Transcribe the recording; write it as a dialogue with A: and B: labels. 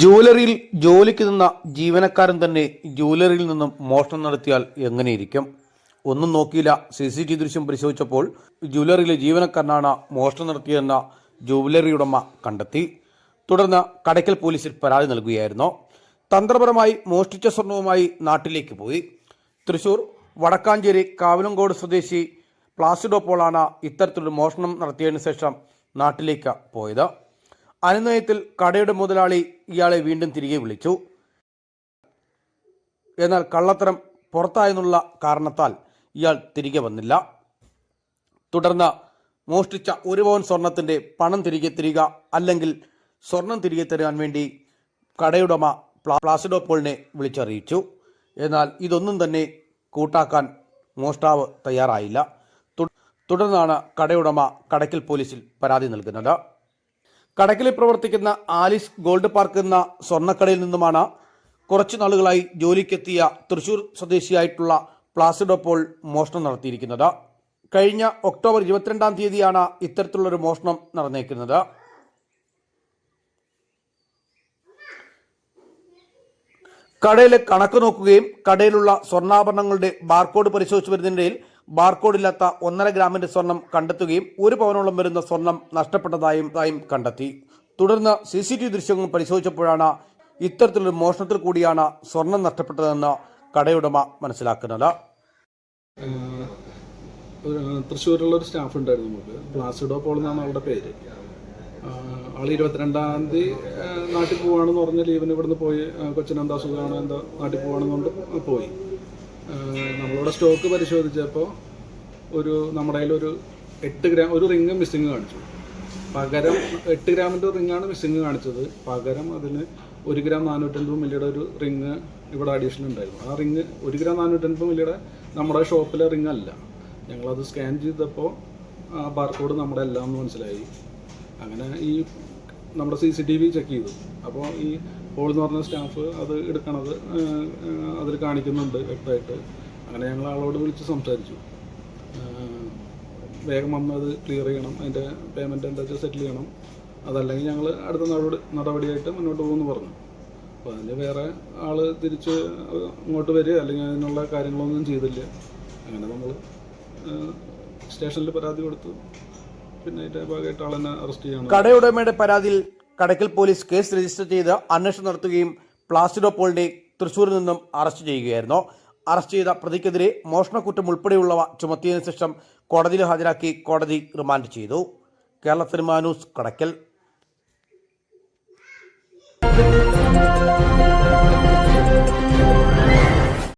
A: ജൂവലറിയിൽ ജോലിക്ക് നിന്ന ജീവനക്കാരൻ തന്നെ ജൂവലറിയിൽ നിന്നും മോഷണം നടത്തിയാൽ എങ്ങനെയിരിക്കും? ഒന്നും നോക്കിയില്ല. സി സി ടി ദൃശ്യം പരിശോധിച്ചപ്പോൾ ജൂവലറിയിലെ ജീവനക്കാരനാണ് മോഷണം നടത്തിയതെന്ന ജൂവലറി ഉടമ കണ്ടെത്തി. തുടർന്ന് കടയ്ക്കൽ പോലീസിൽ പരാതി നൽകുകയായിരുന്നു. തന്ത്രപരമായി മോഷ്ടിച്ച സ്വർണവുമായി നാട്ടിലേക്ക് പോയി. തൃശൂർ വടക്കാഞ്ചേരി കാവിലങ്കോട് സ്വദേശി പ്ലാസിഡോ പോളാണ് ഇത്തരത്തിലൊരു മോഷണം നടത്തിയതിനു ശേഷം നാട്ടിലേക്ക് പോയത്. അനുനയത്തിൽ കടയുടെ മുതലാളി ഇയാളെ വീണ്ടും തിരികെ വിളിച്ചു. എന്നാൽ കള്ളത്തരം പുറത്തായെന്നുള്ള കാരണത്താൽ ഇയാൾ തിരികെ വന്നില്ല. തുടർന്ന് മോഷ്ടിച്ച ഒരു പവൻ സ്വർണത്തിന്റെ പണം തിരികെ തരിക അല്ലെങ്കിൽ സ്വർണം തിരികെ തരാൻ വേണ്ടി കടയുടമ പ്ലാ- പ്ലാസിഡോ പോളിനെ വിളിച്ചറിയിച്ചു. എന്നാൽ ഇതൊന്നും തന്നെ കൂട്ടാക്കാൻ മോഷ്ടാവ് തയ്യാറായില്ല. തുടർന്നാണ് കടയുടമ കടയ്ക്കൽ പോലീസിൽ പരാതി നൽകുന്നത്. കടയ്ക്കലിൽ പ്രവർത്തിക്കുന്ന ആലിസ് ഗോൾഡ് പാർക്ക് എന്ന സ്വർണക്കടയിൽ നിന്നുമാണ് കുറച്ചു നാളുകളായി ജോലിക്കെത്തിയ തൃശൂർ സ്വദേശിയായിട്ടുള്ള പ്ലാസിഡോ പോൾ മോഷണം നടത്തിയിരിക്കുന്നത്. കഴിഞ്ഞ ഒക്ടോബർ ഇരുപത്തിരണ്ടാം തീയതിയാണ് ഇത്തരത്തിലുള്ളൊരു മോഷണം നടന്നേക്കുന്നത്. കടയിലെ കണക്ക് നോക്കുകയും കടയിലുള്ള സ്വർണാഭരണങ്ങളുടെ ബാർകോഡ് പരിശോധിച്ചു വരുന്നതിനിടയിൽ ബാർകോഡില്ലാത്ത ഒന്നര ഗ്രാമിന്റെ സ്വർണം കണ്ടെത്തുകയും ഒരു പവനോളം വരുന്ന സ്വർണം നഷ്ടപ്പെട്ടതായും തായും കണ്ടെത്തി. തുടർന്ന് സി സി ടി വി ദൃശ്യങ്ങൾ പരിശോധിച്ചപ്പോഴാണ് ഇത്തരത്തിലൊരു മോഷണത്തിൽ കൂടിയാണ് സ്വർണം നഷ്ടപ്പെട്ടതെന്ന് കടയുടമ മനസ്സിലാക്കുന്നത്.
B: തൃശ്ശൂരിലുള്ള ഒരു സ്റ്റാഫ് ഉണ്ടായിരുന്നു നമുക്ക്. പ്ലാസിഡോ പോൾ എന്നാണ് അവളുടെ പേര്. ആൾ ഇരുപത്തിരണ്ടാം തീയതി നാട്ടിൽ പോവാണെന്ന് പറഞ്ഞ ലീവിന് ഇവിടുന്ന് പോയി കൊച്ചിനെന്താ സുഖമാണ് എന്താ നാട്ടിൽ പോവാണെന്നുകൊണ്ട് പോയി. നമ്മളിവിടെ സ്റ്റോക്ക് പരിശോധിച്ചപ്പോൾ ഒരു നമ്മുടെ കയ്യിൽ ഒരു എട്ട് ഗ്രാം ഒരു റിങ് മിസ്സിങ് കാണിച്ചു. പകരം എട്ട് ഗ്രാമിന്റെ റിങ്ങാണ് മിസ്സിങ് കാണിച്ചത്. പകരം അതിന് ഒരു ഗ്രാം നാനൂറ്റൻപത് മില്ലിയുടെ ഒരു റിങ് ഇവിടെ അഡീഷണൽ ഉണ്ടായിരുന്നു. ആ റിങ് ഒരു ഗ്രാം നാനൂറ്റൻപത് മില്ലിയുടെ നമ്മുടെ ഷോപ്പിലെ റിങ് അല്ല. ഞങ്ങളത് സ്കാൻ ചെയ്തപ്പോൾ ആ ബാർകോഡ് നമ്മുടെ എല്ലാം മനസ്സിലായി. അങ്ങനെ ഈ നമ്മുടെ C C T V check ചെയ്തു. അപ്പോൾ ഈ പോൾ എന്ന് പറഞ്ഞ സ്റ്റാഫ് അത് എടുക്കണത് അതിൽ കാണിക്കുന്നുണ്ട് വ്യക്തമായിട്ട്. അങ്ങനെ ഞങ്ങൾ ആളോട് വിളിച്ച് സംസാരിച്ചു. വേഗം വന്ന് അത് ക്ലിയർ ചെയ്യണം അതിന്റെ പേയ്മെന്റ് എന്താ വെച്ചാൽ സെറ്റിൽ ചെയ്യണം. അതല്ലെങ്കിൽ ഞങ്ങൾ അടുത്ത നടപടി നടപടിയായിട്ട് മുന്നോട്ട് പോകുമെന്ന് പറഞ്ഞു. അപ്പോൾ അതിന് വേറെ ആൾ തിരിച്ച് ഇങ്ങോട്ട് വരിക അല്ലെങ്കിൽ അതിനുള്ള കാര്യങ്ങളൊന്നും ചെയ്തില്ല. അങ്ങനെ നമ്മൾ സ്റ്റേഷനിൽ പരാതി കൊടുത്തു. പിന്നെ അതിന്റെ ഭാഗമായിട്ട് ആളെന്നെ അറസ്റ്റ് ചെയ്യണം.
A: കടയുടമയുടെ പരാതിയിൽ കടയ്ക്കൽ പോലീസ് കേസ് രജിസ്റ്റർ ചെയ്ത് അന്വേഷണം നടത്തുകയും പ്ലാസ്റ്റിഡോ പോളിനെ തൃശൂരിൽ നിന്നും അറസ്റ്റ് ചെയ്യുകയായിരുന്നു. അറസ്റ്റ് ചെയ്ത പ്രതിക്കെതിരെ മോഷണക്കുറ്റം ഉൾപ്പെടെയുള്ളവ ചുമത്തിയതിനു ശേഷം കോടതിയിൽ ഹാജരാക്കി കോടതി റിമാൻഡ് ചെയ്തു. Kerala cinema news Kadakkal